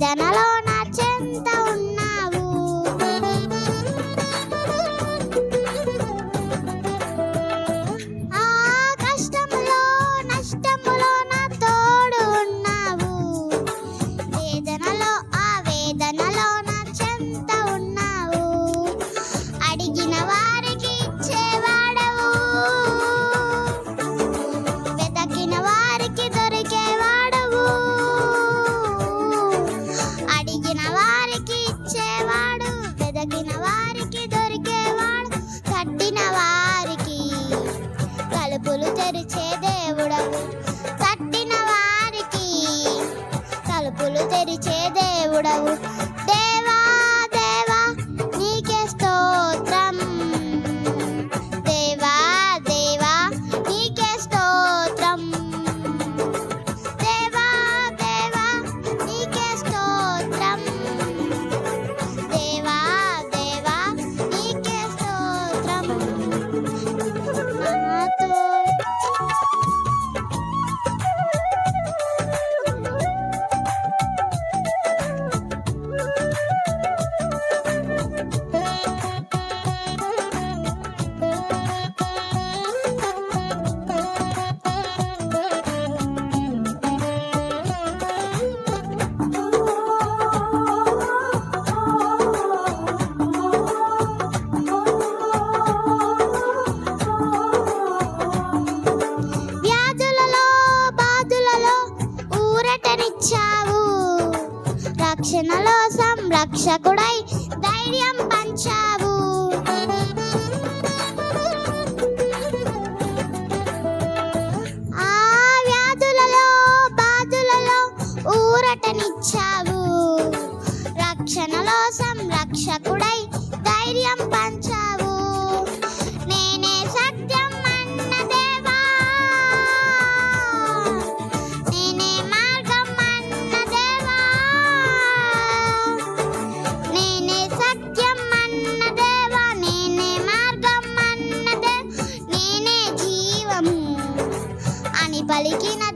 じゃな。వెతకిన వారికి దొరికేవాడు తట్టిన వారికి తలుపులు తెరిచే దేవుడవు. తట్టిన వారికి తలుపులు తెరిచే దేవుడవు. రక్షకుడై ధైర్యం పంచావు. ఆ వ్యాధులలో బాధులలో ఊరటనిచ్చావు. రక్షణలో సంరక్షకుడై ధైర్యం పంచావు. Caliquina